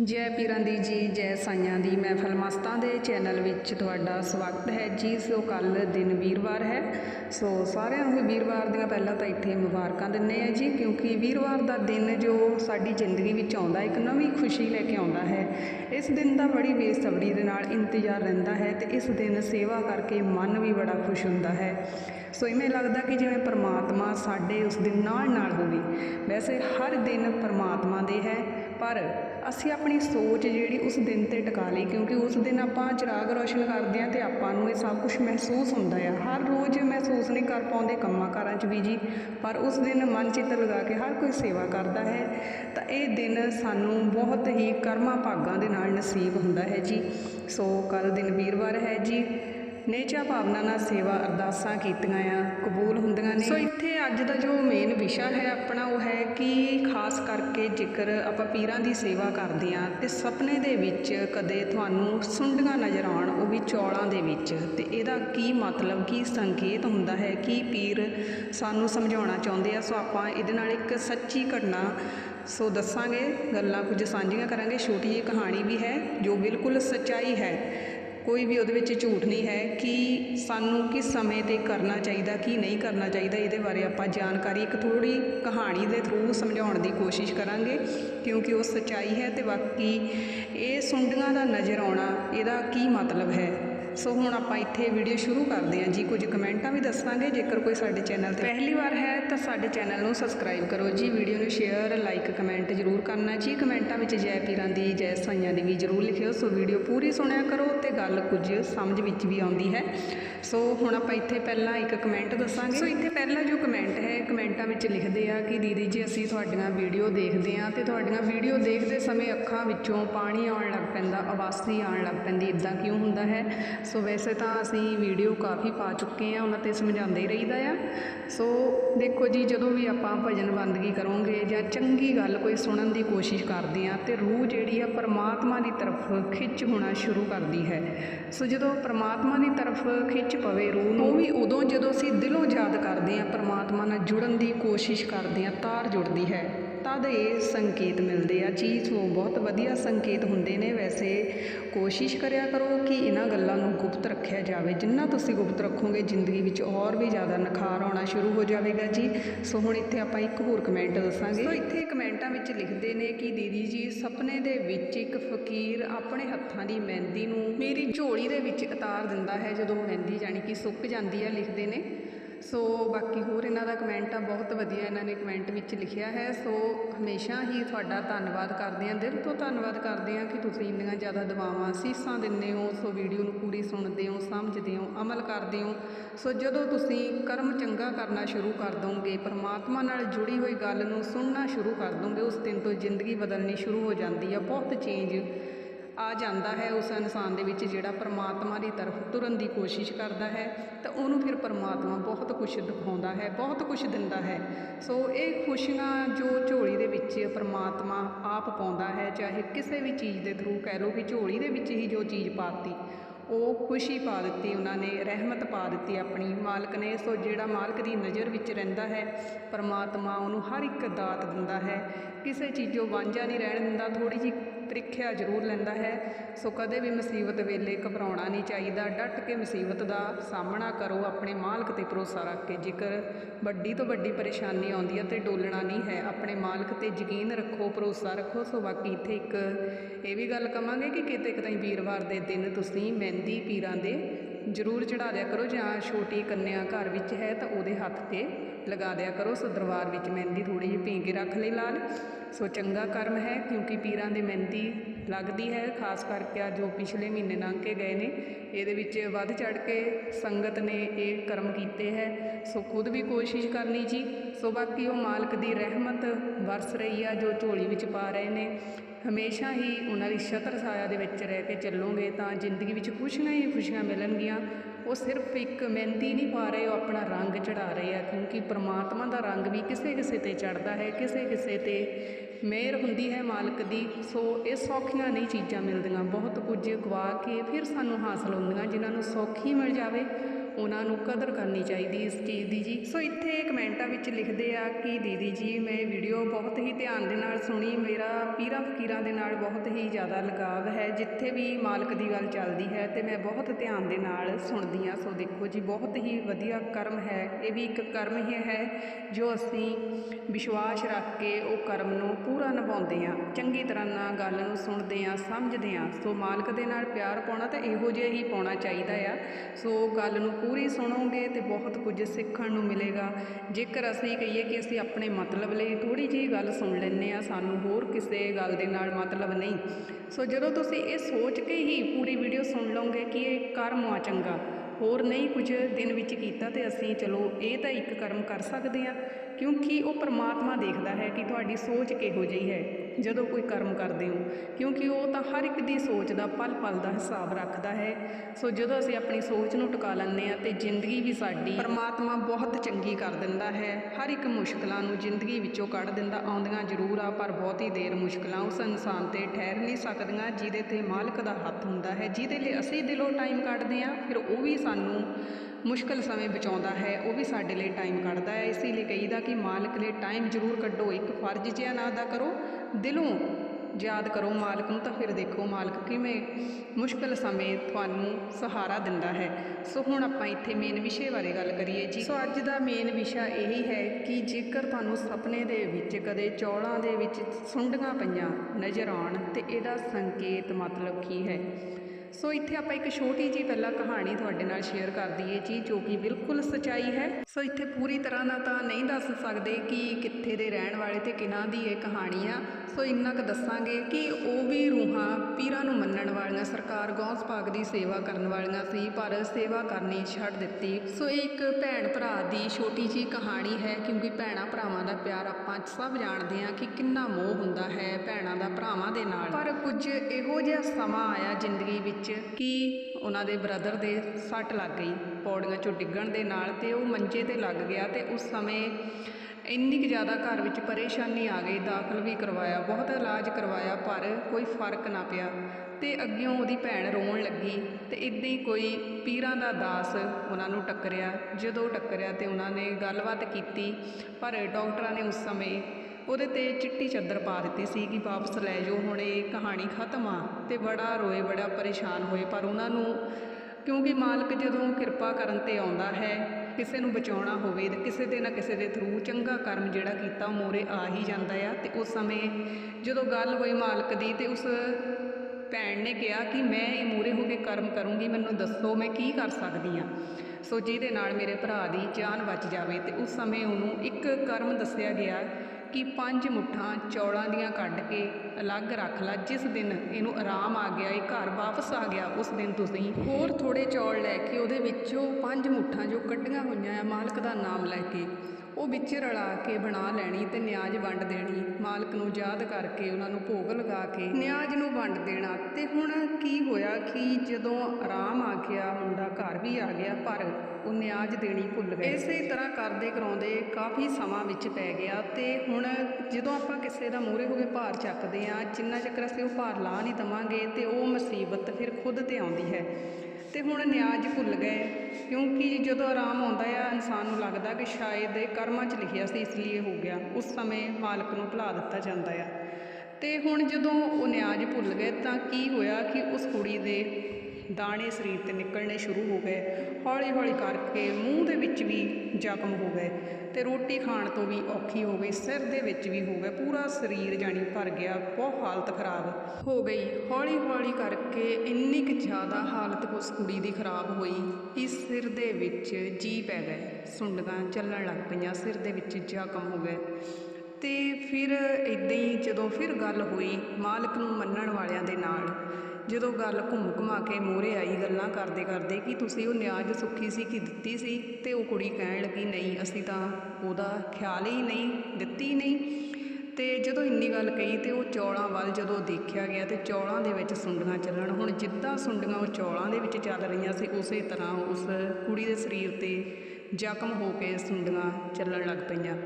ਜੈ ਪੀਰਾਂ ਦੀ ਜੀ, ਜੈ ਸਾਈਆਂ ਦੀ। ਮਹਿਫਲ ਮਸਤਾਂ ਦੇ ਚੈਨਲ ਵਿੱਚ ਤੁਹਾਡਾ ਸਵਾਗਤ ਹੈ। ਜੀ, ਸੋ ਕੱਲ ਦਿਨ ਵੀਰਵਾਰ ਹੈ। ਸੋ ਸਾਰਿਆਂ ਨੂੰ ਵੀਰਵਾਰ ਦੀਆਂ ਪਹਿਲਾਂ ਤਾਂ ਇੱਥੇ ਮੁਬਾਰਕਾਂ ਦਿੰਨੇ ਆ ਜੀ, ਕਿਉਂਕਿ ਵੀਰਵਾਰ ਦਾ ਦਿਨ ਜੋ ਸਾਡੀ ਜ਼ਿੰਦਗੀ ਵਿੱਚ ਆਉਂਦਾ, ਇੱਕ ਨਵੀਂ ਖੁਸ਼ੀ ਲੈ ਕੇ ਆਉਂਦਾ ਹੈ। ਇਸ ਦਿਨ ਦਾ ਬੜੀ ਬੇਸਬਰੀ ਦੇ ਨਾਲ ਇੰਤਜ਼ਾਰ ਰਹਿੰਦਾ ਹੈ ਤੇ ਇਸ ਦਿਨ ਸੇਵਾ ਕਰਕੇ ਮਨ ਵੀ ਬੜਾ ਖੁਸ਼ ਹੁੰਦਾ ਹੈ। ਸੋ ਇਵੇਂ ਲੱਗਦਾ ਕਿ ਜਿਵੇਂ ਪਰਮਾਤਮਾ ਸਾਡੇ ਉਸ ਦਿਨ ਨਾਲ ਨਾਲ ਹੋਵੇ। ਵੈਸੇ ਹਰ ਦਿਨ ਪਰਮਾਤਮਾ ਦੇ ਹੈ, ਪਰ ਅਸੀਂ ਆਪਣੀ ਸੋਚ ਜਿਹੜੀ ਉਸ ਦਿਨ ਤੇ ਟਿਕਾ ਲਈ, ਕਿਉਂਕਿ ਉਸ ਦਿਨ ਆਪਾਂ ਚਿਰਾਗ ਰੋਸ਼ਨ ਕਰਦੇ ਹਾਂ ਤੇ ਆਪਾਂ ਨੂੰ ਇਹ ਸਭ ਕੁਝ ਮਹਿਸੂਸ ਹੁੰਦਾ ਆ। ਹਰ ਰੋਜ਼ ਮਹਿਸੂਸ ਨਹੀਂ ਕਰ ਪਾਉਂਦੇ ਕੰਮਾਂ ਕਾਰਾਂ 'ਚ ਵੀ ਜੀ, ਪਰ ਉਸ ਦਿਨ ਮਨ ਚਿੱਤ ਲਗਾ ਕੇ ਹਰ ਕੋਈ ਸੇਵਾ ਕਰਦਾ ਹੈ। ਤਾਂ ਇਹ ਦਿਨ ਸਾਨੂੰ ਬਹੁਤ ਹੀ ਕਰਮਾਂ ਭਾਗਾਂ ਦੇ ਨਾਲ ਨਸੀਬ ਹੁੰਦਾ ਹੈ ਜੀ। ਸੋ ਕੱਲ ਦਿਨ ਵੀਰਵਾਰ ਹੈ ਜੀ। ਨੇਚਾ ਭਾਵਨਾ ਨਾਲ ਸੇਵਾ ਅਰਦਾਸਾਂ ਕੀਤੀਆਂ ਆ, ਕਬੂਲ ਹੁੰਦੀਆਂ ਨੇ। ਸੋ ਇੱਥੇ ਅੱਜ ਦਾ ਜੋ ਮੇਨ ਵਿਸ਼ਾ ਹੈ ਆਪਣਾ, ਉਹ ਹੈ ਕਿ ਖਾਸ ਕਰਕੇ ਜੇਕਰ ਆਪਾਂ ਪੀਰਾਂ ਦੀ ਸੇਵਾ ਕਰਦੇ ਆ ਤੇ ਸੁਪਨੇ ਦੇ ਵਿੱਚ ਕਦੇ ਤੁਹਾਨੂੰ ਸੁੰਡੀਆਂ ਨਜ਼ਰ ਆਉਣ, ਉਹ ਵੀ ਚੌਲਾਂ ਦੇ ਵਿੱਚ। ਤੇ ਇਹਦਾ ਕੀ ਮਤਲਬ, ਕੀ ਸੰਕੇਤ ਹੁੰਦਾ ਹੈ, ਕੀ ਪੀਰ ਸਾਨੂੰ ਸਮਝਾਉਣਾ ਚਾਹੁੰਦੇ ਆ? ਸੋ ਆਪਾਂ ਇਹਦੇ ਨਾਲ ਇੱਕ ਸੱਚੀ ਘਟਨਾ, ਸੋ ਦੱਸਾਂਗੇ, ਗੱਲਾਂ ਕੁਝ ਸਾਂਝੀਆਂ ਕਰਾਂਗੇ। ਛੋਟੀ ਜਿਹੀ ਕਹਾਣੀ ਵੀ ਹੈ, ਜੋ ਬਿਲਕੁਲ ਸੱਚਾਈ ਹੈ। ਕੋਈ ਵੀ ਉਹਦੇ ਵਿੱਚ ਝੂਠ ਨਹੀਂ ਹੈ ਕਿ ਸਾਨੂੰ ਕਿਸ ਸਮੇਂ ਤੇ ਕਰਨਾ ਚਾਹੀਦਾ, ਕੀ ਨਹੀਂ ਕਰਨਾ ਚਾਹੀਦਾ, ਇਹਦੇ ਬਾਰੇ ਆਪਾਂ ਜਾਣਕਾਰੀ, ਇੱਕ ਥੋੜੀ ਕਹਾਣੀ ਦੇ ਥਰੂ ਸਮਝਾਉਣ ਦੀ ਕੋਸ਼ਿਸ਼ ਕਰਾਂਗੇ, ਕਿਉਂਕਿ ਉਹ ਸੱਚਾਈ ਹੈ ਤੇ ਬਾਕੀ ਇਹ ਸੁੰਡੀਆਂ ਦਾ ਨਜ਼ਰ ਆਉਣਾ, ਇਹਦਾ ਕੀ ਮਤਲਬ ਹੈ? ਸੋ ਹੁਣ ਆਪਾਂ ਇੱਥੇ ਵੀਡੀਓ ਸ਼ੁਰੂ ਕਰਦੇ ਹਾਂ ਜੀ। ਕੁਝ ਕਮੈਂਟਾਂ ਵੀ ਦੱਸਾਂਗੇ। ਜੇਕਰ ਕੋਈ ਸਾਡੇ ਚੈਨਲ ਤੇ ਪਹਿਲੀ ਵਾਰ ਹੈ, ਤਾਂ ਸਾਡੇ ਚੈਨਲ ਨੂੰ ਸਬਸਕ੍ਰਾਈਬ ਕਰੋ ਜੀ। ਵੀਡੀਓ ਨੂੰ ਸ਼ੇਅਰ ਲਾਈਕ ਕਮੈਂਟ ਜ਼ਰੂਰ ਕਰਨਾ ਜੀ। ਕਮੈਂਟਾਂ ਵਿੱਚ ਜੈ ਪੀਰਾਂ ਦੀ, ਜੈ ਸਾਈਆਂ ਦੀ ਵੀ ਜ਼ਰੂਰ ਲਿਖਿਓ। ਸੋ ਵੀਡੀਓ ਪੂਰੀ ਸੁਣਿਆ ਕਰੋ ਤੇ ਗੱਲ ਕੁਝ ਸਮਝ ਵਿੱਚ ਵੀ ਆਉਂਦੀ ਹੈ। ਸੋ ਹੁਣ ਆਪਾਂ ਇੱਥੇ ਪਹਿਲਾਂ ਇੱਕ ਕਮੈਂਟ ਦੱਸਾਂਗੇ। ਸੋ ਇੱਥੇ ਪਹਿਲਾ ਜੋ ਕਮੈਂਟ ਹੈ, ਕਮੈਂਟਾਂ ਵਿੱਚ ਲਿਖਦੇ ਆ ਕਿ ਦੀਦੀ ਜੀ, ਅਸੀਂ ਤੁਹਾਡੀਆਂ ਵੀਡੀਓ ਦੇਖਦੇ ਆ ਤੇ ਤੁਹਾਡੀਆਂ ਵੀਡੀਓ ਦੇਖਦੇ ਸਮੇਂ ਅੱਖਾਂ ਵਿੱਚੋਂ ਪਾਣੀ ਆਉਣ ਲੱਗ ਪੈਂਦਾ ਆਵਾਸੀ ਆਉਣ ਲੱਗ ਪੈਂਦੀ। ਇਦਾਂ ਕਿਉਂ ਹੁੰਦਾ ਹੈ? ਸੋ ਵੈਸੇ ਤਾਂ ਅਸੀਂ ਵੀਡੀਓ ਕਾਫੀ ਪਾ ਚੁੱਕੇ ਆ ਉਹਨਾਂ ਤੇ ਸਮਝਾਉਂਦੇ ਹੀ ਰਹੀਦਾ ਆ। ਸੋ ਦੇਖੋ ਜੀ, ਜਦੋਂ ਵੀ ਆਪਾਂ ਭਜਨ ਬੰਦਗੀ ਕਰੋਗੇ ਜਾਂ ਚੰਗੀ ਗੱਲ ਕੋਈ ਸੁਣਨ ਦੀ ਕੋਸ਼ਿਸ਼ ਕਰਦੇ ਆ ਤੇ ਰੂਹ ਜਿਹੜੀ ਆ ਪਰਮਾਤਮਾ ਦੀ ਤਰਫ ਖਿੱਚ ਹੋਣਾ ਸ਼ੁਰੂ ਕਰਦੀ ਹੈ। ਸੋ ਜਦੋਂ ਪਰਮਾਤਮਾ ਦੀ ਤਰਫ ਖਿੱਚ ਪਵੇ ਰੂਹ ਨੂੰ, ਉਹ ਵੀ ਉਦੋਂ ਜਦੋਂ ਅਸੀਂ ਦਿਲੋਂ ਯਾਦ ਕਰਦੇ ਆ ਪਰਮਾਤਮਾ ਨਾਲ ਜੁੜਨ ਦੀ ਕੋਸ਼ਿਸ਼ ਕਰਦੇ ਆ ਤਾਰ ਜੁੜਦੀ ਹੈ। ਤਦ ਇਹ ਸੰਕੇਤ ਮਿਲਦੇ ਆ। ਚੀਜ਼ ਉਹ ਬਹੁਤ ਵਧੀਆ ਸੰਕੇਤ ਹੁੰਦੇ ਨੇ। ਵੈਸੇ ਕੋਸ਼ਿਸ਼ ਕਰਿਆ ਕਰੋ ਕਿ ਇਹਨਾਂ ਗੱਲਾਂ ਨੂੰ ਗੁਪਤ ਰੱਖਿਆ ਜਾਵੇ। ਜਿੰਨਾ ਤੁਸੀਂ ਗੁਪਤ ਰੱਖੋਗੇ, ਜ਼ਿੰਦਗੀ ਵਿੱਚ ਹੋਰ ਵੀ ਜ਼ਿਆਦਾ ਨਖਾਰ ਆਉਣਾ ਸ਼ੁਰੂ ਹੋ ਜਾਵੇਗਾ ਜੀ। ਸੋ ਹੁਣ ਇੱਥੇ ਆਪਾਂ ਇੱਕ ਹੋਰ ਕਮੈਂਟ ਦੱਸਾਂਗੇ। ਸੋ ਇੱਥੇ ਕਮੈਂਟਾਂ ਵਿੱਚ ਲਿਖਦੇ ਨੇ ਕਿ ਦੀਦੀ ਜੀ, ਸੁਪਨੇ ਦੇ ਵਿੱਚ ਇੱਕ ਫਕੀਰ ਆਪਣੇ ਹੱਥਾਂ ਦੀ ਮਹਿੰਦੀ ਨੂੰ ਮੇਰੀ ਝੋਲੀ ਦੇ ਵਿੱਚ ਉਤਾਰ ਦਿੰਦਾ ਹੈ। ਜਦੋਂ ਮਹਿੰਦੀ ਜਾਨੀ ਕਿ ਸੁੱਕ ਜਾਂਦੀ ਹੈ ਲਿਖਦੇ ਨੇ ਸੋ ਬਾਕੀ ਹੋਰ ਇਹਨਾਂ ਦਾ ਕਮੈਂਟ ਆ ਬਹੁਤ ਵਧੀਆ ਇਹਨਾਂ ਨੇ ਕਮੈਂਟ ਵਿੱਚ ਲਿਖਿਆ ਹੈ। ਸੋ ਹਮੇਸ਼ਾ ਹੀ ਤੁਹਾਡਾ ਧੰਨਵਾਦ ਕਰਦੇ ਹਾਂ। ਦਿਲ ਤੋਂ ਧੰਨਵਾਦ ਕਰਦੇ ਹਾਂ ਕਿ ਤੁਸੀਂ ਇੰਨੀਆਂ ਜ਼ਿਆਦਾ ਦਵਾਵਾਂ ਸੀਸਾਂ ਦਿੰਦੇ ਹੋ। ਸੋ ਵੀਡੀਓ ਨੂੰ ਪੂਰੀ ਸੁਣਦੇ ਹੋ, ਸਮਝਦੇ ਹੋ, ਅਮਲ ਕਰਦੇ ਹੋ। ਸੋ ਜਦੋਂ ਤੁਸੀਂ ਕਰਮ ਚੰਗਾ ਕਰਨਾ ਸ਼ੁਰੂ ਕਰ ਦੋਗੇ, ਪਰਮਾਤਮਾ ਨਾਲ ਜੁੜੀ ਹੋਈ ਗੱਲ ਨੂੰ ਸੁਣਨਾ ਸ਼ੁਰੂ ਕਰ ਦੋਗੇ, ਉਸ ਦਿਨ ਤੋਂ ਜ਼ਿੰਦਗੀ ਬਦਲਣੀ ਸ਼ੁਰੂ ਹੋ ਜਾਂਦੀ ਆ। ਬਹੁਤ ਚੇਂਜ ਆ ਜਾਂਦਾ ਹੈ, ਉਸ ਇਨਸਾਨ ਦੇ ਵਿੱਚ ਜਿਹੜਾ ਪਰਮਾਤਮਾ ਦੀ ਤਰਫ ਤੁਰਨ ਦੀ ਕੋਸ਼ਿਸ਼ ਕਰਦਾ ਹੈ, ਤਾਂ ਉਹਨੂੰ ਫਿਰ ਪਰਮਾਤਮਾ ਬਹੁਤ ਕੁਝ ਦਿਖਾਉਂਦਾ ਹੈ, ਬਹੁਤ ਕੁਝ ਦਿੰਦਾ ਹੈ। ਸੋ ਇਹ ਖੁਸ਼ੀਆਂ ਜੋ ਝੋਲੀ ਦੇ ਵਿੱਚ ਪਰਮਾਤਮਾ ਆਪ ਪਾਉਂਦਾ ਹੈ, ਚਾਹੇ ਕਿਸੇ ਵੀ ਚੀਜ਼ ਦੇ ਥਰੂ ਕਹਿ ਲਓ ਕਿ ਝੋਲੀ ਦੇ ਵਿੱਚ ਹੀ ਜੋ ਚੀਜ਼ ਪਾਤੀ, ਉਹ ਖੁਸ਼ੀ ਪਾ ਦਿੱਤੀ ਉਹਨਾਂ ਨੇ, ਰਹਿਮਤ ਪਾ ਦਿੱਤੀ ਆਪਣੀ ਮਾਲਕ ਨੇ। ਸੋ ਜਿਹੜਾ ਮਾਲਕ ਦੀ ਨਜ਼ਰ ਵਿੱਚ ਰਹਿੰਦਾ ਹੈ, ਪਰਮਾਤਮਾ ਉਹਨੂੰ ਹਰ ਇੱਕ ਦਾਤ ਦਿੰਦਾ ਹੈ। ਕਿਸੇ ਚੀਜ਼ੋਂ ਵਾਂਝਾ ਨਹੀਂ ਰਹਿਣ ਦਿੰਦਾ ਥੋੜੀ ਜਿਹੀ ਪ੍ਰੀਖਿਆ ਜ਼ਰੂਰ ਲੈਂਦਾ ਹੈ। ਸੋ ਕਦੇ ਵੀ ਮੁਸੀਬਤ ਵੇਲੇ ਘਬਰਾਉਣਾ ਨਹੀਂ ਚਾਹੀਦਾ। ਡਟ ਕੇ ਮੁਸੀਬਤ ਦਾ ਸਾਹਮਣਾ ਕਰੋ। ਆਪਣੇ ਮਾਲਕ ਤੇ ਭਰੋਸਾ ਰੱਖ ਕੇ ਜੇਕਰ ਵੱਡੀ ਤੋਂ ਵੱਡੀ ਪਰੇਸ਼ਾਨੀ ਆਉਂਦੀ ਹੈ ਤੇ ਡੋਲਣਾ ਨਹੀਂ ਹੈ। ਆਪਣੇ ਮਾਲਕ ਤੇ ਯਕੀਨ ਰੱਖੋ, ਭਰੋਸਾ ਰੱਖੋ। ਸੋ ਬਾਕੀ ਇੱਥੇ ਇੱਕ ਇਹ ਵੀ ਗੱਲ ਕਵਾਂਗੇ ਕਿ ਕਿਤੇ ਕਿਤੇ ਵੀਰਵਾਰ ਦੇ ਦਿਨ ਤੁਸੀਂ ਮਹਿੰਦੀ ਪੀਰਾਂ ਦੇ ਜ਼ਰੂਰ ਚੜਾ ਲਿਆ ਕਰੋ ਜਾਂ ਛੋਟੀ ਕੰਨਿਆ ਘਰ ਵਿੱਚ ਹੈ ਤਾਂ ਉਹਦੇ ਹੱਥ ਤੇ ਲਗਾ ਦਿਆ ਕਰੋ। ਸੋ ਦਰਬਾਰ ਵਿੱਚ ਮਹਿੰਦੀ ਥੋੜੀ ਜਿਹੀ ਭੀ ਕੇ ਰੱਖ ਲਈ ਲਾਲ। ਸੋ ਚੰਗਾ ਕਰਮ ਹੈ, ਕਿਉਂਕਿ ਪੀਰਾਂ ਦੇ ਮਹਿੰਦੀ ਲੱਗਦੀ ਹੈ, ਖਾਸ ਕਰਕੇ ਆ ਜੋ ਪਿਛਲੇ ਮਹੀਨੇ ਲੰਘ ਕੇ ਗਏ ਨੇ। ਇਹਦੇ ਵਿੱਚ ਵੱਧ ਚੜ ਕੇ ਸੰਗਤ ਨੇ ਇਹ ਕਰਮ ਕੀਤੇ ਹੈ। ਸੋ ਖੁਦ ਵੀ ਕੋਸ਼ਿਸ਼ ਕਰਨੀ ਜੀ। ਸੋ ਬਾਕੀ ਉਹ ਮਾਲਕ ਦੀ ਰਹਿਮਤ ਵਰਸ ਰਹੀ ਆ, ਜੋ ਝੋਲੀ ਵਿੱਚ ਪਾ ਰਹੇ ਨੇ। ਹਮੇਸ਼ਾ ਹੀ ਉਹਨਾਂ ਦੀ ਛਤਰ ਛਾਇਆ ਦੇ ਵਿੱਚ ਰਹਿ ਕੇ ਚੱਲੋਗੇ ਤਾਂ ਜ਼ਿੰਦਗੀ ਵਿੱਚ ਖੁਸ਼ੀਆਂ ਹੀ ਖੁਸ਼ੀਆਂ ਮਿਲਣਗੀਆਂ। ਉਹ ਸਿਰਫ ਇੱਕ ਮਹਿੰਦੀ ਨਹੀਂ ਪਾ ਰਹੇ, ਉਹ ਆਪਣਾ ਰੰਗ ਚੜਾ ਰਹੇ ਆ, ਕਿਉਂਕਿ ਪ੍ਰਮਾਤਮਾ ਦਾ ਰੰਗ ਵੀ ਕਿਸੇ ਕਿਸੇ ਤੇ ਚੜਦਾ ਹੈ, ਕਿਸੇ ਕਿਸੇ ਤੇ ਮਿਹਰ ਹੁੰਦੀ ਹੈ ਮਾਲਕ ਦੀ, ਸੋ ਇਹ ਸੌਖੀਆਂ ਨਹੀਂ ਚੀਜ਼ਾਂ ਮਿਲਦੀਆਂ, ਬਹੁਤ ਕੁਝ ਗਵਾ ਕੇ ਫਿਰ ਸਾਨੂੰ ਹਾਸਲ ਹੁੰਦੀਆਂ, ਜਿਨ੍ਹਾਂ ਨੂੰ ਸੌਖੀ ਮਿਲ ਜਾਵੇ ਉਹਨਾਂ ਨੂੰ ਕਦਰ ਕਰਨੀ ਚਾਹੀਦੀ ਇਸ ਚੀਜ਼ ਦੀ ਜੀ। ਸੋ ਇੱਥੇ ਕਮੈਂਟਾਂ ਵਿੱਚ ਲਿਖਦੇ ਆ ਕਿ ਦੀਦੀ ਜੀ, ਮੈਂ ਵੀਡੀਓ ਬਹੁਤ ਹੀ ਧਿਆਨ ਦੇ ਨਾਲ ਸੁਣੀ। ਮੇਰਾ ਪੀਰਾਂ ਫਕੀਰਾਂ ਦੇ ਨਾਲ ਬਹੁਤ ਹੀ ਜ਼ਿਆਦਾ ਲਗਾਵ ਹੈ। ਜਿੱਥੇ ਵੀ ਮਾਲਕ ਦੀ ਗੱਲ ਚੱਲਦੀ ਹੈ ਤੇ ਮੈਂ ਬਹੁਤ ਧਿਆਨ ਦੇ ਨਾਲ ਸੁਣਦੀ ਆ ਸੋ ਦੇਖੋ ਜੀ, ਬਹੁਤ ਹੀ ਵਧੀਆ ਕਰਮ ਹੈ। ਇਹ ਵੀ ਇੱਕ ਕਰਮ ਹੀ ਹੈ ਜੋ ਅਸੀਂ ਵਿਸ਼ਵਾਸ ਰੱਖ ਕੇ ਉਹ ਕਰਮ ਨੂੰ ਪੂਰਾ ਨਿਭਾਉਂਦੇ ਆ ਚੰਗੀ ਤਰ੍ਹਾਂ ਨਾਲ ਗੱਲ ਨੂੰ ਸੁਣਦੇ ਆ ਸਮਝਦੇ ਆ ਸੋ ਮਾਲਕ ਦੇ ਨਾਲ ਪਿਆਰ ਪਾਉਣਾ ਤਾਂ ਇਹੋ ਜਿਹਾ ਹੀ ਪਾਉਣਾ ਚਾਹੀਦਾ ਆ। ਸੋ ਗੱਲ ਨੂੰ ਪੂਰੀ ਸੁਣੋਗੇ ਤੇ ਬਹੁਤ ਕੁਝ ਸਿੱਖਣ ਨੂੰ ਮਿਲੇਗਾ। ਜੇਕਰ ਅਸੀਂ ਕਹੀਏ ਕਿ ਅਸੀਂ ਆਪਣੇ ਮਤਲਬ ਲਈ ਥੋੜੀ ਜਿਹੀ ਗੱਲ ਸੁਣ ਲੈਂਦੇ ਆ ਸਾਨੂੰ ਹੋਰ ਕਿਸੇ ਗੱਲ ਦੇ ਨਾਲ ਮਤਲਬ ਨਹੀਂ। ਸੋ ਜਦੋਂ ਤੁਸੀਂ ਇਹ ਸੋਚ ਕੇ ਹੀ ਪੂਰੀ ਵੀਡੀਓ ਸੁਣ ਲਓਗੇ ਕਿ ਇਹ ਕਰਮ ਆ ਚੰਗਾ, ਹੋਰ ਨਹੀਂ ਕੁਝ ਦਿਨ ਵਿੱਚ ਕੀਤਾ ਤੇ ਅਸੀਂ ਚਲੋ ਇਹ ਤਾਂ ਇੱਕ ਕਰਮ ਕਰ ਸਕਦੇ ਆ ਕਿਉਂਕਿ ਉਹ ਪਰਮਾਤਮਾ ਦੇਖਦਾ ਹੈ ਕਿ ਤੁਹਾਡੀ ਸੋਚ ਕਿਹੋ ਜਿਹੀ ਹੈ। ਜਦੋਂ ਕੋਈ ਕਰਮ ਕਰਦੇ ਹੋ, ਕਿਉਂਕਿ ਉਹ ਤਾਂ ਹਰ ਇੱਕ ਦੀ ਸੋਚ ਦਾ ਪਲ ਪਲ ਦਾ ਹਿਸਾਬ ਰੱਖਦਾ ਹੈ। ਸੋ ਜਦੋਂ ਅਸੀਂ ਆਪਣੀ ਸੋਚ ਨੂੰ ਟਿਕਾ ਲੈਂਦੇ ਆ ਤੇ ਜ਼ਿੰਦਗੀ ਵੀ ਸਾਡੀ ਪਰਮਾਤਮਾ ਬਹੁਤ ਚੰਗੀ ਕਰ ਦਿੰਦਾ ਹੈ। ਹਰ ਇੱਕ ਮੁਸ਼ਕਲਾਂ ਨੂੰ ਜ਼ਿੰਦਗੀ ਵਿੱਚੋਂ ਕੱਢ ਦਿੰਦਾ, ਆਉਂਦੀਆਂ ਜ਼ਰੂਰ ਆ, ਪਰ ਬਹੁਤੀ ਦੇਰ ਮੁਸ਼ਕਲਾਂ ਉਸ ਇਨਸਾਨ ਤੇ ਠਹਿਰ ਨਹੀਂ ਸਕਦੀਆਂ, ਜਿਹਦੇ ਤੇ ਮਾਲਕ ਦਾ ਹੱਥ ਹੁੰਦਾ ਹੈ। ਜਿਹਦੇ ਲਈ ਅਸੀਂ ਦਿਲੋਂ ਟਾਈਮ ਕੱਢਦੇ ਆ ਫਿਰ ਉਹ ਵੀ ਸਾਨੂੰ ਮੁਸ਼ਕਲ ਸਮੇਂ ਬਚਾਉਂਦਾ ਹੈ, ਉਹ ਵੀ ਸਾਡੇ ਲਈ ਟਾਈਮ ਕੱਢਦਾ ਹੈ। ਇਸੇ ਲਈ ਕਹੀਦਾ ਕਿ ਮਾਲਕ ਲਈ ਟਾਈਮ ਜ਼ਰੂਰ ਕੱਢੋ, ਇੱਕ ਫਰਜ਼ ਜਿਹਾ ਨਾ ਅਦਾ ਕਰੋ, ਦਿਲੋਂ ਯਾਦ ਕਰੋ ਮਾਲਕ ਨੂੰ, ਤਾਂ ਫਿਰ ਦੇਖੋ ਮਾਲਕ ਕਿਵੇਂ ਮੁਸ਼ਕਲ ਸਮੇਂ ਤੁਹਾਨੂੰ ਸਹਾਰਾ ਦਿੰਦਾ ਹੈ। ਸੋ ਹੁਣ ਆਪਾਂ ਇੱਥੇ ਮੇਨ ਵਿਸ਼ੇ ਬਾਰੇ ਗੱਲ ਕਰੀਏ ਜੀ। ਸੋ ਅੱਜ ਦਾ ਮੇਨ ਵਿਸ਼ਾ ਇਹੀ ਹੈ ਕਿ ਜੇਕਰ ਤੁਹਾਨੂੰ ਸੁਪਨੇ ਦੇ ਵਿੱਚ ਕਦੇ ਚੌਲਾਂ ਦੇ ਵਿੱਚ ਸੁੰਡੀਆਂ ਪਈਆਂ ਨਜ਼ਰ ਆਉਣ, ਤੇ ਇਹਦਾ ਸੰਕੇਤ ਮਤਲਬ ਕੀ ਹੈ? ਸੋ ਇੱਥੇ ਆਪਾਂ ਇੱਕ ਛੋਟੀ ਜੀ ਪਹਿਲਾਂ ਕਹਾਣੀ ਤੁਹਾਡੇ ਨਾਲ ਸ਼ੇਅਰ ਕਰ ਦਈਏ ਜੀ, ਜੋ ਕਿ ਬਿਲਕੁਲ ਸਚਾਈ ਹੈ। ਸੋ ਇੱਥੇ ਪੂਰੀ ਤਰ੍ਹਾਂ ਨਾਲ ਤਾਂ ਨਹੀਂ ਦੱਸ ਸਕਦੇ ਕਿ ਕਿੱਥੇ ਦੇ ਰਹਿਣ ਵਾਲੇ ਤੇ ਕਿਨਾਂ ਦੀ ਇਹ ਕਹਾਣੀ ਆ। ਸੋ ਇੰਨਾ ਕੁ ਦੱਸਾਂਗੇ ਕਿ ਉਹ ਵੀ ਰੂਹਾਂ ਪੀਰਾਂ ਨੂੰ ਮੰਨਣ ਵਾਲੀਆਂ, ਸਰਕਾਰ ਗੌਸ ਪਾਕ ਦੀ ਸੇਵਾ ਕਰਨ ਵਾਲੀਆਂ ਸੀ, ਪਰ ਸੇਵਾ ਕਰਨੀ ਛੱਡ ਦਿੱਤੀ। ਸੋ ਇਹ ਇੱਕ ਭੈਣ ਭਰਾ ਦੀ ਛੋਟੀ ਜੀ ਕਹਾਣੀ ਹੈ, ਕਿਉਂਕਿ ਭੈਣਾ ਭਰਾਵਾਂ ਦਾ ਪਿਆਰ ਆਪਾਂ ਸਭ ਜਾਣਦੇ ਹਾਂ ਕਿ ਕਿੰਨਾ ਮੋਹ ਹੁੰਦਾ ਭੈਣਾਂ ਦਾ ਭਰਾਵਾਂ ਦੇ ਨਾਲ। ਪਰ ਕੁਝ ਇਹੋ ਜਿਹਾ ਸਮਾਂ ਆਇਆ ਜ਼ਿੰਦਗੀ ਵਿੱਚ ਕਿ ਉਹਨਾਂ ਦੇ ਬ੍ਰਦਰ ਦੇ ਸੱਟ ਲੱਗ ਗਈ, ਪੌੜੀਆਂ ਚੋਂ ਡਿੱਗਣ ਦੇ ਨਾਲ ਤੇ ਉਹ ਮੰਜੇ ਤੇ ਲੱਗ ਗਿਆ ਤੇ ਉਸ ਸਮੇਂ ਇੰਨੀ ਕੁ ਜ਼ਿਆਦਾ ਘਰ ਵਿੱਚ ਪਰੇਸ਼ਾਨੀ ਆ ਗਈ, ਦਾਖਲ ਵੀ ਕਰਵਾਇਆ, ਬਹੁਤ ਇਲਾਜ ਕਰਵਾਇਆ, ਪਰ ਕੋਈ ਫ਼ਰਕ ਨਾ ਪਿਆ ਤੇ ਅੱਗਿਓਂ ਉਹਦੀ ਭੈਣ ਰੋਣ ਲੱਗੀ ਤੇ ਇਦਾਂ ਹੀ ਕੋਈ ਪੀਰਾਂ ਦਾ ਦਾਸ ਉਹਨਾਂ ਨੂੰ ਟੱਕਰਿਆ। ਜਦੋਂ ਟੱਕਰਿਆ ਤੇ ਉਹਨਾਂ ਨੇ ਗੱਲਬਾਤ ਕੀਤੀ, ਪਰ ਡਾਕਟਰਾਂ ਨੇ ਉਸ ਸਮੇਂ ਉਹਦੇ ਤੇ ਚਿੱਟੀ ਚਾਦਰ ਪਾ ਦਿੱਤੀ ਸੀ ਕਿ ਵਾਪਸ ਲੈ ਜਾਓ, ਹੁਣ ਇਹ ਕਹਾਣੀ ਖਤਮ ਆ ਤੇ ਬੜਾ ਰੋਏ, ਬੜਾ ਪਰੇਸ਼ਾਨ ਹੋਏ। ਪਰ ਉਹਨਾਂ ਨੂੰ, ਕਿਉਂਕਿ ਮਾਲਕ ਜਦੋਂ ਕਿਰਪਾ ਕਰਨ ਤੇ ਆਉਂਦਾ ਹੈ, ਕਿਸੇ ਨੂੰ ਬਚਾਉਣਾ ਹੋਵੇ ਤਾਂ ਕਿਸੇ ਦੇ ਨਾ ਕਿਸੇ ਦੇ ਥਰੂ ਚੰਗਾ ਕਰਮ ਜਿਹੜਾ ਕੀਤਾ ਉਹ ਮੋਰੇ ਆ ਹੀ ਜਾਂਦਾ ਆ। ਤੇ ਉਸ ਸਮੇਂ ਜਦੋਂ ਗੱਲ ਹੋਈ ਮਾਲਕ ਦੀ ਤੇ ਉਸ ਭੈਣ ਨੇ ਕਿਹਾ ਕਿ ਮੈਂ ਇਹ ਮੂਰੇ ਹੋ ਕੇ ਕਰਮ ਕਰੂੰਗੀ, ਮੈਨੂੰ ਦੱਸੋ ਮੈਂ ਕੀ ਕਰ ਸਕਦੀ ਆ। ਸੋ ਜਿਹਦੇ ਨਾਲ ਮੇਰੇ ਭਰਾ ਦੀ ਜਾਨ ਬਚ ਜਾਵੇ ਤੇ ਉਸ ਸਮੇਂ ਉਹਨੂੰ ਇੱਕ ਕਰਮ ਦੱਸਿਆ ਗਿਆ ਕਿ ਪੰਜ ਮੁੱਠਾਂ ਚੌਲਾਂ ਦੀਆਂ ਕੱਢ ਕੇ ਅਲੱਗ ਰੱਖ ਲਾ। ਜਿਸ ਦਿਨ ਇਹਨੂੰ ਆਰਾਮ ਆ ਗਿਆ, ਇਹ ਘਰ ਵਾਪਸ ਆ ਗਿਆ, ਉਸ ਦਿਨ ਤੁਸੀਂ ਹੋਰ ਥੋੜੇ ਚੌਲ ਲੈ ਕੇ ਉਹਦੇ ਵਿੱਚੋਂ ਪੰਜ ਮੁੱਠਾਂ ਜੋ ਕੱਢੀਆਂ ਹੋਈਆਂ ਆ, ਮਾਲਕ ਦਾ ਨਾਮ ਲੈ ਕੇ ਉਹ ਵਿੱਚ ਰਲਾ ਕੇ ਬਣਾ ਲੈਣੀ ਤੇ ਨਿਆਜ਼ ਵੰਡ ਦੇਣੀ। ਮਾਲਕ ਨੂੰ ਯਾਦ ਕਰਕੇ ਉਹਨਾਂ ਨੂੰ ਭੋਗ ਲਗਾ ਕੇ ਨਿਆਜ਼ ਨੂੰ ਵੰਡ ਦੇਣਾ। ਤੇ ਹੁਣ ਕੀ ਹੋਇਆ ਕਿ ਜਦੋਂ ਆਰਾਮ ਆ ਗਿਆ, ਮੁੰਡਾ ਘਰ ਵੀ ਆ ਗਿਆ, ਪਰ ਉਹ ਨਿਆਜ਼ ਦੇਣੀ ਭੁੱਲ ਗਏ। ਇਸੇ ਤਰ੍ਹਾਂ ਕਰਦੇ ਕਰਾਉਂਦੇ ਕਾਫੀ ਸਮਾਂ ਵਿੱਚ ਪੈ ਗਿਆ ਤੇ ਹੁਣ ਜਦੋਂ ਆਪਾਂ ਕਿਸੇ ਦਾ ਮੂਹਰੇ ਹੋ ਕੇ ਭਾਰ ਚੱਕਦੇ ਆ ਜਿੰਨਾ ਚੱਕਰ ਅਸੀਂ ਉਹ ਭਾਰ ਲਾ ਨਹੀਂ ਦਵਾਂਗੇ ਤੇ ਉਹ ਮੁਸੀਬਤ ਫਿਰ ਖੁਦ ਤੇ ਆਉਂਦੀ ਹੈ। ਤੇ ਹੁਣ ਨਿਆਜ਼ ਭੁੱਲ ਗਏ। ਕਿਉਂਕਿ ਜਦੋਂ ਆਰਾਮ ਆਉਂਦਾ ਆ, ਇਨਸਾਨ ਨੂੰ ਲੱਗਦਾ ਕਿ ਸ਼ਾਇਦ ਇਹ ਕਰਮਾਂ 'ਚ ਲਿਖਿਆ ਸੀ, ਇਸ ਲਈ ਹੋ ਗਿਆ। ਉਸ ਸਮੇਂ ਮਾਲਕ ਨੂੰ ਭੁਲਾ ਦਿੱਤਾ ਜਾਂਦਾ ਆ। ਤੇ ਹੁਣ ਜਦੋਂ ਉਹ ਨਿਆਜ਼ ਭੁੱਲ ਗਏ, ਤਾਂ ਕੀ ਹੋਇਆ ਕਿ ਉਸ ਕੁੜੀ ਦੇ ਦਾਣੇ ਸਰੀਰ ਤੇ ਨਿਕਲਣੇ ਸ਼ੁਰੂ ਹੋ ਗਏ। ਹੌਲੀ ਹੌਲੀ ਕਰਕੇ ਮੂੰਹ ਦੇ ਵਿੱਚ ਵੀ ਜ਼ਖਮ ਹੋ ਗਏ ਤੇ ਰੋਟੀ ਖਾਣ ਤੋਂ ਵੀ ਔਖੀ ਹੋ ਗਈ। ਸਿਰ ਦੇ ਵਿੱਚ ਵੀ ਹੋ ਗਿਆ। ਪੂਰਾ ਸਰੀਰ ਜਾਣੀ ਭਰ ਗਿਆ। ਬਹੁਤ ਹਾਲਤ ਖਰਾਬ ਹੋ ਗਈ। ਹੌਲੀ ਹੌਲੀ ਕਰਕੇ ਇੰਨੀ ਕੁ ਜ਼ਿਆਦਾ ਹਾਲਤ ਉਸ ਕੁੜੀ ਦੀ ਖਰਾਬ ਹੋਈ ਕਿ ਸਿਰ ਦੇ ਵਿੱਚ ਜੀ ਪੈ ਗਏ ਸੁੰਡਕਾਂ ਚੱਲਣ ਲੱਗ ਪਈਆਂ। ਸਿਰ ਦੇ ਵਿੱਚ ਜ਼ਖਮ ਹੋ ਗਏ। ਤੇ ਫਿਰ ਇਦਾਂ ਹੀ ਜਦੋਂ ਫਿਰ ਗੱਲ ਹੋਈ ਮਾਲਕ ਨੂੰ ਮੰਨਣ ਵਾਲਿਆਂ ਦੇ ਨਾਲ ਜਦੋਂ ਗੱਲ ਘੁੰਮ ਘੁਮਾ ਕੇ ਮੂਹਰੇ ਆਈ ਗੱਲਾਂ ਕਰਦੇ ਕਰਦੇ ਕਿ ਤੁਸੀਂ ਉਹ ਨਿਆਜ਼ ਸੁੱਖੀ ਸੀ ਕਿ ਦਿੱਤੀ ਸੀ ਤੇ ਉਹ ਕੁੜੀ ਕਹਿਣ ਲੱਗੀ, ਨਹੀਂ, ਅਸੀਂ ਤਾਂ ਉਹਦਾ ਖਿਆਲ ਹੀ ਨਹੀਂ, ਦਿੱਤੀ ਨਹੀਂ। ਤੇ ਜਦੋਂ ਇੰਨੀ ਗੱਲ ਕਹੀ ਤੇ ਉਹ ਚੌਲਾਂ ਵੱਲ ਜਦੋਂ ਦੇਖਿਆ ਗਿਆ ਤੇ ਚੌਲਾਂ ਦੇ ਵਿੱਚ ਸੁੰਡੀਆਂ ਚੱਲਣ, ਹੁਣ ਜਿੱਦਾਂ ਸੁੰਡੀਆਂ ਉਹ ਚੌਲਾਂ ਦੇ ਵਿੱਚ ਚੱਲ ਰਹੀਆਂ ਸੀ, ਉਸੇ ਤਰ੍ਹਾਂ ਉਸ ਕੁੜੀ ਦੇ ਸਰੀਰ ਤੇ ਜ਼ਖਮ ਹੋ ਕੇ ਸੁੰਡੀਆਂ ਚੱਲਣ ਲੱਗ ਪਈਆਂ।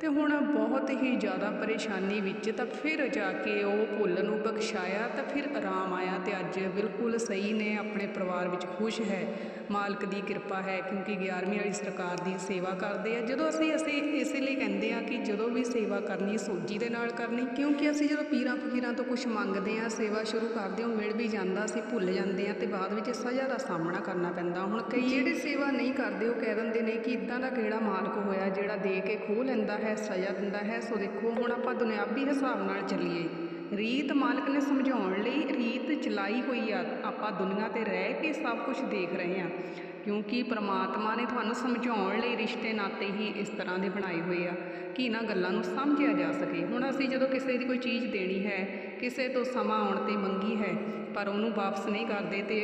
ਤੇ ਹੁਣ ਬਹੁਤ ਹੀ ਜ਼ਿਆਦਾ ਪਰੇਸ਼ਾਨੀ ਵਿੱਚ ਤਾਂ ਫਿਰ ਜਾ ਕੇ ਉਹ ਭੁੱਲ ਨੂੰ ਬਖਸ਼ਾਇਆ ਤਾਂ ਫਿਰ ਆਰਾਮ ਆਇਆ ਤੇ ਅੱਜ ਬਿਲਕੁਲ ਸਹੀ ਨੇ, ਆਪਣੇ ਪਰਿਵਾਰ ਵਿੱਚ ਖੁਸ਼ ਹੈ। ਮਾਲਕ ਦੀ ਕਿਰਪਾ ਹੈ ਕਿਉਂਕਿ 11ਵੀਂ ਵਾਲੀ ਸਰਕਾਰ ਦੀ ਸੇਵਾ ਕਰਦੇ ਆ। ਜਦੋਂ ਅਸੀਂ ਅਸੀਂ ਇਸ ਜਦੋਂ ਵੀ ਸੇਵਾ ਕਰਨੀ, ਸੋਝੀ ਦੇ ਨਾਲ ਕਰਨੀ, ਕਿਉਂਕਿ ਅਸੀਂ ਜਦੋਂ ਪੀਰਾਂ ਫਕੀਰਾਂ ਤੋਂ ਕੁਝ ਮੰਗਦੇ ਆ ਸੇਵਾ ਸ਼ੁਰੂ ਕਰਦੇ ਹਾਂ, ਉਹ ਮਿਲ ਵੀ ਜਾਂਦਾ, ਅਸੀਂ ਭੁੱਲ ਜਾਂਦੇ ਆ ਤੇ ਬਾਅਦ ਵਿੱਚ ਸਜ਼ਾ ਦਾ ਸਾਹਮਣਾ ਕਰਨਾ ਪੈਂਦਾ। ਹੁਣ ਕਈ ਜਿਹੜੇ ਸੇਵਾ ਨਹੀਂ ਕਰਦੇ, ਉਹ ਕਹਿ ਦਿੰਦੇ ਨੇ ਕਿ ਇਦਾਂ ਦਾ ਕਿਹੜਾ ਮਾਲਕ ਹੋਇਆ ਜਿਹੜਾ ਦੇ ਕੇ ਖੋਹ ਲੈਂਦਾ ਹੈ, ਸਜ਼ਾ ਦਿੰਦਾ ਹੈ। ਸੋ ਦੇਖੋ, ਹੁਣ ਆਪਾਂ ਦੁਨਿਆਵੀ ਹਿਸਾਬ ਨਾਲ ਚੱਲੀਏ। ਰੀਤ ਮਾਲਕ ਨੇ ਸਮਝਾਉਣ ਲਈ ਰੀਤ ਚਲਾਈ ਹੋਈ ਆ। ਆਪਾਂ ਦੁਨੀਆ ਤੇ ਰਹਿ ਕੇ ਸਭ ਕੁਝ ਦੇਖ ਰਹੇ ਆ ਕਿਉਂਕਿ ਪ੍ਰਮਾਤਮਾ ਨੇ ਤੁਹਾਨੂੰ ਸਮਝਾਉਣ ਲਈ ਰਿਸ਼ਤੇ ਨਾਤੇ ਹੀ ਇਸ ਤਰ੍ਹਾਂ ਦੇ ਬਣਾਏ ਹੋਏ ਆ ਕਿ ਇਹਨਾਂ ਗੱਲਾਂ ਨੂੰ ਸਮਝਿਆ ਜਾ ਸਕੇ। ਹੁਣ ਅਸੀਂ ਜਦੋਂ ਕਿਸੇ ਦੀ ਕੋਈ ਚੀਜ਼ ਦੇਣੀ ਹੈ, ਕਿਸੇ ਤੋਂ ਸਮਾਂ ਆਉਣ ਤੇ ਮੰਗੀ ਹੈ ਪਰ ਉਹਨੂੰ ਵਾਪਸ ਨਹੀਂ ਕਰਦੇ ਤੇ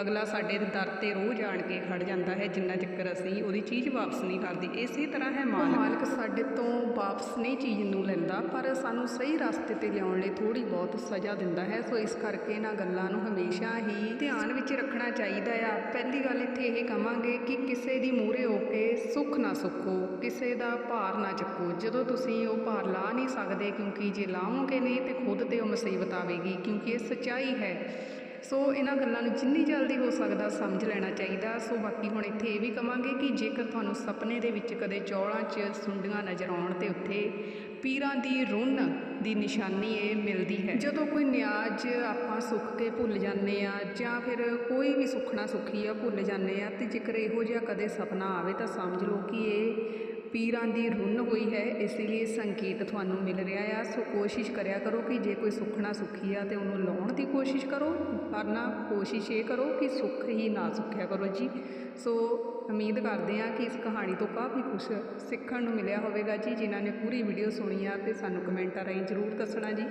ਅਗਲਾ ਸਾਡੇ ਦਰ ਤੇ ਰੋਜ਼ ਆਣ ਕੇ ਖੜ ਜਾਂਦਾ ਹੈ, ਜਿੰਨਾ ਚੱਕਰ ਅਸੀਂ ਉਹਦੀ ਚੀਜ਼ ਵਾਪਸ ਨਹੀਂ ਕਰਦੇ। ਇਸੇ ਤਰ੍ਹਾਂ ਹੈ ਮਾਲਕ। ਮਾਲਕ ਸਾਡੇ ਤੋਂ ਵਾਪਸ ਨਹੀਂ ਚੀਜ਼ ਨੂੰ ਲੈਂਦਾ, ਪਰ ਸਾਨੂੰ ਸਹੀ ਰਸਤੇ ਤੇ ਲਿਆਉਣ ਲਈ ਥੋੜੀ ਬਹੁਤ ਸਜ਼ਾ ਦਿੰਦਾ ਹੈ। ਸੋ ਇਸ ਕਰਕੇ ਇਹਨਾਂ ਗੱਲਾਂ ਨੂੰ ਹਮੇਸ਼ਾ ਹੀ ਧਿਆਨ ਵਿੱਚ ਰੱਖਣਾ ਚਾਹੀਦਾ ਆ। ਪਹਿਲੀ ਗੱਲ ਇੱਥੇ ਇਹ ਕਵਾਂਗੇ ਕਿ ਕਿਸੇ ਦੀ ਮੂਹਰੇ ਹੋ ਕੇ ਸੁੱਖ ਨਾ ਸੁੱਖੋ, ਕਿਸੇ ਦਾ ਭਾਰ ਨਾ ਚੱਕੋ। ਜਦੋਂ ਤੁਸੀਂ ਉਹ ਭਾਰ ਲਾ ਨਹੀਂ ਸਕਦੇ, ਕਿਉਂਕਿ ਜੇ ਲਾਵੋਗੇ ਨਹੀਂ ਤੇ ਖੁਦ ਤੇ ਉਹ ਮੁਸੀਬਤ ਆਵੇਗੀ, ਕਿਉਂਕਿ ਇਹ ਸੱਚਾਈ ਹੈ। ਸੋ ਇਹਨਾਂ ਗੱਲਾਂ ਨੂੰ ਜਿੰਨੀ ਜਲਦੀ ਹੋ ਸਕਦਾ ਸਮਝ ਲੈਣਾ ਚਾਹੀਦਾ। ਸੋ ਬਾਕੀ ਹੁਣ ਇੱਥੇ ਇਹ ਵੀ ਕਵਾਂਗੇ ਕਿ ਜੇਕਰ ਤੁਹਾਨੂੰ ਸੁਪਨੇ ਦੇ ਵਿੱਚ ਕਦੇ ਚੌਲਾਂ 'ਚ ਸੁੰਡੀਆਂ ਨਜ਼ਰ ਆਉਣ ਤੇ ਉੱਥੇ ਪੀਰਾਂ ਦੀ ਰੁੰਨ ਦੀ ਨਿਸ਼ਾਨੀ ਇਹ ਮਿਲਦੀ ਹੈ। ਜਦੋਂ ਕੋਈ ਨਿਆਜ ਆਪਾਂ ਸੁੱਖ ਕੇ ਭੁੱਲ ਜਾਂਦੇ ਆ ਜਾਂ ਫਿਰ ਕੋਈ ਵੀ ਸੁਖਣਾ ਸੁਖੀ ਆ ਭੁੱਲ ਜਾਂਦੇ ਆ ਤੇ ਜੇਕਰ ਇਹੋ ਜਿਹਾ ਕਦੇ ਸੁਪਨਾ ਆਵੇ ਤਾਂ ਸਮਝ ਲਓ ਕਿ ਇਹ ਪੀਰਾਂ ਦੀ ਰੁੰਨ ਹੋਈ ਹੈ, ਇਸ ਲਈ ਸੰਕੇਤ ਤੁਹਾਨੂੰ ਮਿਲ ਰਿਹਾ ਆ। ਸੋ ਕੋਸ਼ਿਸ਼ ਕਰਿਆ ਕਰੋ ਕਿ ਜੇ ਕੋਈ ਸੁੱਖਣਾ ਸੁੱਖੀ ਆ ਤੇ ਉਹਨੂੰ ਲਾਉਣ ਦੀ ਕੋਸ਼ਿਸ਼ ਕਰੋ। ਵਰਨਾ ਕੋਸ਼ਿਸ਼ ਇਹ ਕਰੋ ਕਿ ਸੁੱਖ ਹੀ ਨਾ ਸੁੱਖਿਆ ਕਰੋ ਜੀ। ਸੋ ਉਮੀਦ ਕਰਦੇ ਹਾਂ ਕਿ ਇਸ ਕਹਾਣੀ ਤੋਂ ਕਾਫੀ ਕੁਝ ਸਿੱਖਣ ਨੂੰ ਮਿਲਿਆ ਹੋਵੇਗਾ ਜੀ, ਜਿਨ੍ਹਾਂ ਨੇ ਪੂਰੀ ਵੀਡੀਓ ਸੁਣੀ ਆ ਤੇ ਸਾਨੂੰ ਕਮੈਂਟਾਂ ਰਾਹੀਂ ਜ਼ਰੂਰ ਦੱਸਣਾ ਜੀ।